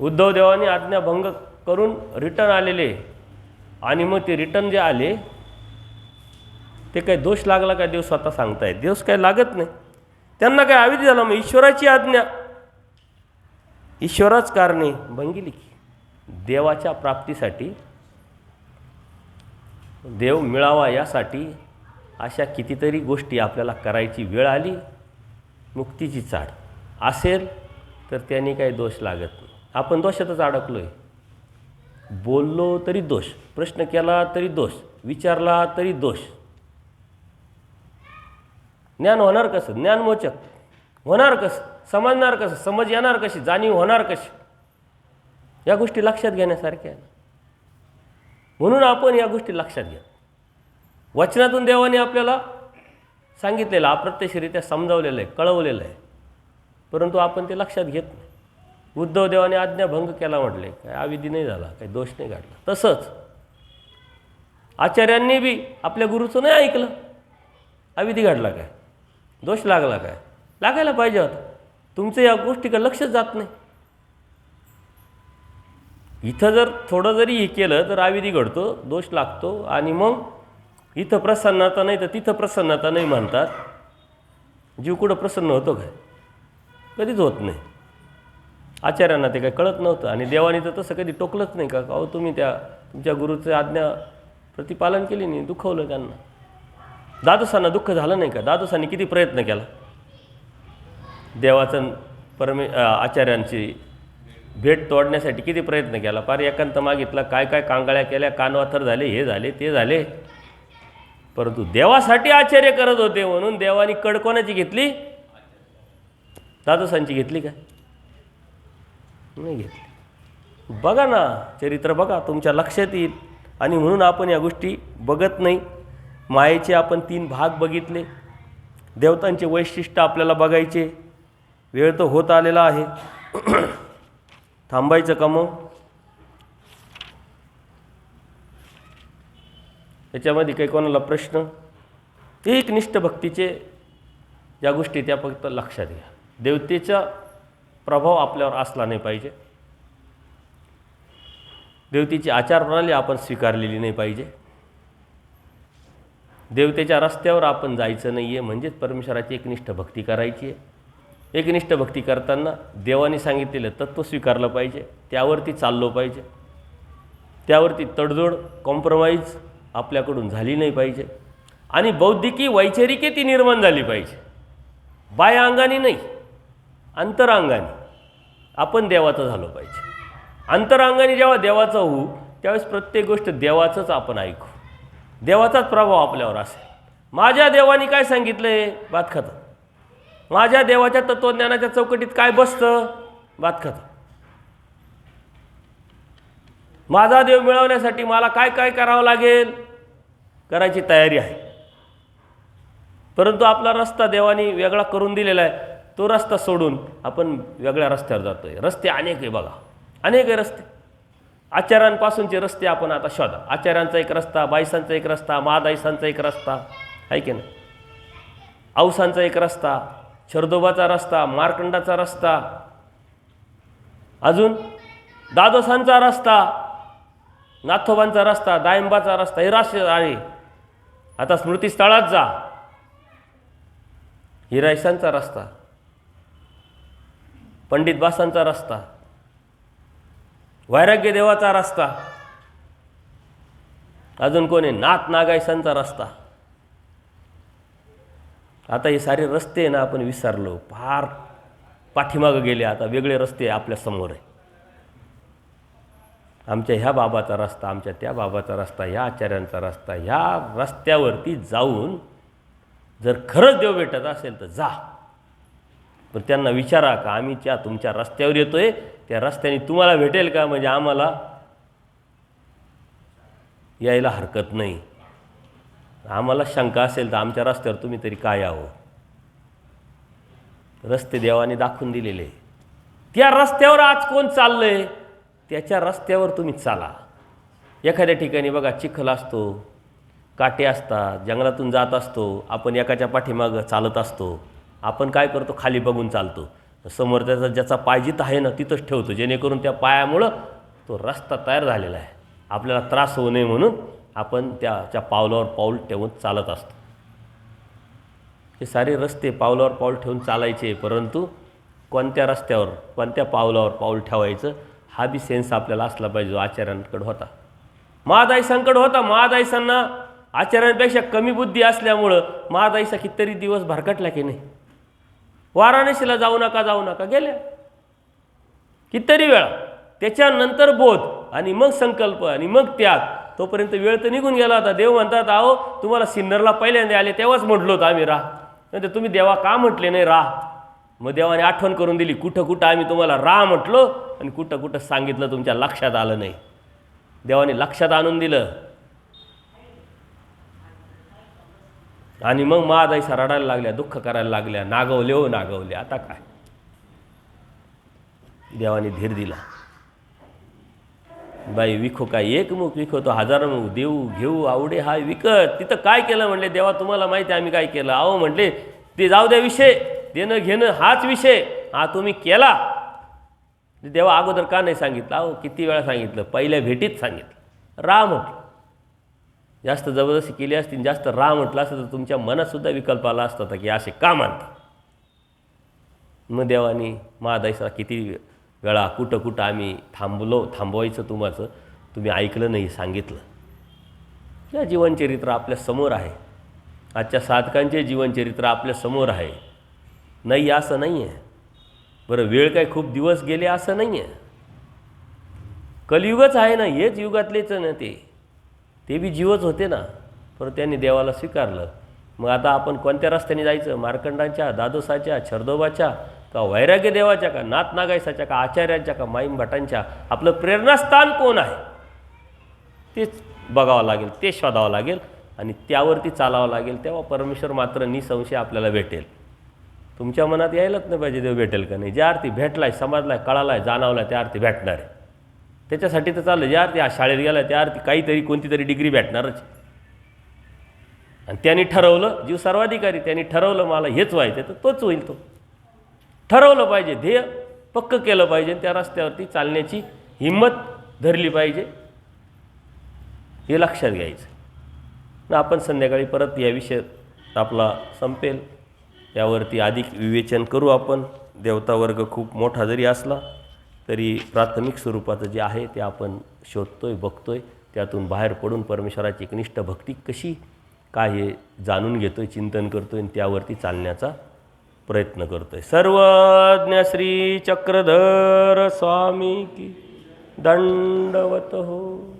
उद्धव देवाने आज्ञाभंग करून रिटर्न आलेले. आणि मग ते रिटर्न जे आले ते काही दोष लागला का देव स्वतः सांगतायत? दोष काही लागत नाही. त्यांना काय आविध झाला मग ईश्वराची आज्ञा. ईश्वराच कारणे भंगिली की देवाच्या प्राप्तीसाठी देव मिळावा यासाठी अशा कितीतरी गोष्टी आपल्याला करायची वेळ आली मुक्तीची चाड असेल तर त्यांनी काही दोष लागत नाही. आपण दोषातच अडकलो आहे बोललो तरी दोष प्रश्न केला तरी दोष विचारला तरी दोष. ज्ञान होणार कसं? ज्ञानमोचक होणार कसं? समजणार कसं? समज येणार कशी? जाणीव होणार कशी? या गोष्टी लक्षात घेण्यासारख्या म्हणून आपण या गोष्टी लक्षात घ्या. वचनातून देवाने आपल्याला सांगितलेलं अप्रत्यक्षरित्या समजावलेलं आहे कळवलेलं आहे. परंतु आपण ते लक्षात घेत नाही. उद्धवदेवाने आज्ञाभंग केला म्हटले. काय आविधी नाही झाला काही दोष नाही काढला तसंच आचार्यांनी बी आपल्या गुरुचं नाही ऐकलं. अविधी घडला काय? दोष लागला काय? लागायला पाहिजे होता तुमचं या गोष्टीकडे लक्षच जात नाही. इथं जर थोडं जरी हे केलं तर अविधी घडतो दोष लागतो आणि मग इथं प्रसन्नता नाही तर तिथं प्रसन्नता नाही म्हणतात. जीव कुठं प्रसन्न होतो काय? कधीच होत नाही. आचार्यांना ते काही कळत नव्हतं. आणि देवाने तर तसं कधी टोकलंच नाही का? अहो तुम्ही त्या तुमच्या गुरुचं आज्ञा प्रतिपालन केली नाही दुखवलं त्यांना. दादोसांना दुःख झालं नाही का? दादोसांनी किती प्रयत्न केला? देवाचं परमे आचार्यांची भेट तोडण्यासाठी किती प्रयत्न केला? पार एकांत मागितला काय काय कांगाळ्या केल्या कानवाथर झाले हे झाले ते झाले. परंतु देवासाठी आचार्य करत होते म्हणून देवानी कड कोणाची घेतली? दादोसांची घेतली का? नाही घेतली बघा ना चरित्र बघा तुमच्या लक्षात येईल. आणि म्हणून आपण या गोष्टी बघत नाही. मायेचे आपण तीन भाग बघितले. देवतांचे वैशिष्ट्य आपल्याला बघायचे. वेळ तर होत आलेला आहे. थांबायचं का मग? याच्यामध्ये काही कोणाला प्रश्न? एक निष्ठ भक्तीचे ज्या गोष्टी त्या फक्त लक्षात घ्या. देवतेचा प्रभाव आपल्यावर असला नाही पाहिजे. देवतेची आचारप्रणाली आपण स्वीकारलेली नाही पाहिजे. देवतेच्या रस्त्यावर आपण जायचं नाही आहे म्हणजेच परमेश्वराची एकनिष्ठ भक्ती करायची आहे एकनिष्ठ भक्ती करताना देवाने सांगितलेलं तत्त्व स्वीकारलं पाहिजे त्यावरती चाललो पाहिजे. त्यावरती तडजोड कॉम्प्रोमाइज आपल्याकडून झाली नाही पाहिजे. आणि बौद्धिकी वैचारिके ती निर्माण झाली पाहिजे. बाह्य अंगाने नाही अंतरांगाने. आपण देवाचं झालो पाहिजे. अंतरांगाने जेव्हा देवाचं होऊ त्यावेळेस प्रत्येक गोष्ट देवाचंच आपण ऐकू. देवाचाच प्रभाव आपल्यावर असेल. माझ्या देवाने काय सांगितलं आहे बात खतं माझ्या देवाच्या तत्त्वज्ञानाच्या चौकटीत काय बसतं? बात खतं माझा देव मिळवण्यासाठी मला काय काय करावं लागेल? करायची तयारी आहे. परंतु आपला रस्ता देवाने वेगळा करून दिलेला आहे. तो रस्ता सोडून आपण वेगळ्या रस्त्यावर जातो आहे रस्ते अनेक आहे बघा. अनेक आहे रस्ते. आचार्यांपासूनचे रस्ते आपण आता शोधा. आचार्यांचा एक रस्ता बाईसांचा एक रस्ता महादाईसांचा एक रस्ता. आहे की नाही? औसांचा एक रस्ता शरदोबाचा रस्ता मार्कंडाचा रस्ता. अजून दादोसांचा रस्ता नाथोबांचा रस्ता दायंबाचा रस्ता. हे राष्ट्र आहे. आता स्मृतीस्थळात जा. हिरायसांचा रस्ता. पंडित बासांचा रस्ता वैराग्य देवाचा रस्ता अजून कोणी नाथ नागायसांचा रस्ता. आता हे सारे रस्ते ना आपण विसरलो फार पाठीमागं गेले आता वेगळे रस्ते आपल्यासमोर आहे. आमच्या ह्या बाबाचा रस्ता आमच्या त्या बाबाचा रस्ता ह्या आचार्यांचा रस्ता ह्या रस्त्यावरती जाऊन जर खरंच देव भेटत असेल तर जा. पण त्यांना विचारा का आम्ही त्या तुमच्या रस्त्यावर येतोय त्या रस्त्याने तुम्हाला भेटेल का? म्हणजे आम्हाला यायला हरकत नाही. आम्हाला शंका असेल तर आमच्या रस्त्यावर तुम्ही तरी काय यावं रस्ते देवाने दाखवून दिलेले. त्या रस्त्यावर आज कोण चाललंय? त्याच्या रस्त्यावर तुम्ही चाला. एखाद्या ठिकाणी बघा चिखल असतो काटे असतात जंगलातून जात असतो आपण एकाच्या पाठीमागं चालत असतो. आपण काय करतो? खाली बघून चालतो. समोर त्याचा ज्याचा पाय जिथं आहे ना तिथंच ठेवतो. जेणेकरून त्या पायामुळं तो रस्ता तयार झालेला आहे. आपल्याला त्रास होऊ नये म्हणून आपण त्याच्या पावलावर पाऊल ठेवून चालत असतो. हे सारे रस्ते पावलावर पाऊल ठेवून चालायचे परंतु कोणत्या रस्त्यावर कोणत्या पावलावर पाऊल ठेवायचं हा बी सेन्स आपल्याला असला पाहिजे जो आचार्यांकडे होता. महादाईसांकडे होता. महादाईसांना आचार्यांपेक्षा कमी बुद्धी असल्यामुळं महादाईसा कितीतरी दिवस भरकटला की नाही? वाराणसीला जाऊ नका जाऊ नका. गेल्या. कितीतरी वेळा. त्याच्यानंतर बोध आणि मग संकल्प आणि मग त्याग. तोपर्यंत वेळ तर निघून गेला होता. देव म्हणतात आहो तुम्हाला सिन्नरला पहिल्यांदा आले तेव्हाच म्हटलो होतं आम्ही राह. नंतर तुम्ही देवा का म्हटले नाही राह. मग देवाने आठवण करून दिली कुठं कुठं आम्ही तुम्हाला राह म्हटलो आणि कुठं कुठं सांगितलं तुमच्या लक्षात आलं नाही. देवाने लक्षात आणून दिलं. आणि मग महादाईसा रडायला लागल्या दुःख करायला लागल्या नागवले हो नागवले आता काय? देवाने धीर दिला. बाई विखो काय एक मुख विखो तो हजार मुख देऊ घेऊ आवडे हा विकत. तिथं काय केलं म्हणले देवा तुम्हाला माहिती आहे आम्ही काय केलं. अहो म्हटले ते जाऊ द्या विषय देणं घेणं हाच विषय. हा तुम्ही केला. देवा अगोदर का नाही सांगितलं? अहो किती वेळा सांगितलं? पहिल्या भेटीत सांगितलं. राम म्हटलं जास्त जबरदस्ती केली असती जास्त रा म्हटलं असतं तर तुमच्या मनातसुद्धा विकल्प आला असता की असे का मानता? मग देवानी महादाईसला किती वेळा कुठं कुठं आम्ही थांबलो थांबवायचं तुम्हाचं तुम्ही ऐकलं नाही सांगितलं. या जीवनचरित्र आपल्यासमोर आहे. आजच्या साधकांचे जीवनचरित्र आपल्यासमोर आहे. नाही असं नाही आहे. बरं वेळ काय खूप दिवस गेले असं नाही आहे. कलियुगच आहे ना हेच युगातलेच ना ते. ते बी जीवच होते ना. पण त्यांनी देवाला स्वीकारलं. मग आता आपण कोणत्या रस्त्याने जायचं? मार्कंडांच्या दादोसाच्या छरदोबाच्या का वैराग्य देवाच्या का नाथ नागायसाच्या का आचार्यांच्या का माईम भटांच्या? आपलं प्रेरणास्थान कोण आहे? तेच बघावं लागेल ते शोधावं लागेल आणि त्यावरती चालावं लागेल तेव्हा परमेश्वर मात्र निसंशय आपल्याला भेटेल. तुमच्या मनात यायलाच नाही पाहिजे देव भेटेल का नाही? ज्या अर्थी भेटलाय समजलाय कळालाय जाणवलाय त्या अर्थी भेटणार आहे. त्याच्यासाठी तर चाललं ज्या अर्थी हा शाळेत गेला त्या अर्थी काहीतरी कोणती तरी डिग्री भेटणारच. आणि त्यांनी ठरवलं जीव सर्वाधिकारी त्यांनी ठरवलं मला हेच व्हायचं तर तोच होईल तो. ठरवलं पाहिजे ध्येय पक्क केलं पाहिजे त्या रस्त्यावरती चालण्याची हिंमत धरली पाहिजे. हे लक्षात घ्यायचं. आपण संध्याकाळी परत या विषयात आपला संपेल. यावरती अधिक विवेचन करू आपण. देवता वर्ग खूप मोठा जरी असला तरी प्राथमिक स्वरूपाचं जे आहे ते आपण शोधतोय बघतोय. त्यातून बाहेर पडून परमेश्वराची एकनिष्ठ भक्ती कशी काय हे जाणून घेतोय चिंतन करतोय आणि त्यावरती चालण्याचा प्रयत्न करतोय. सर्वज्ञ श्री चक्रधर स्वामी की दंडवत हो.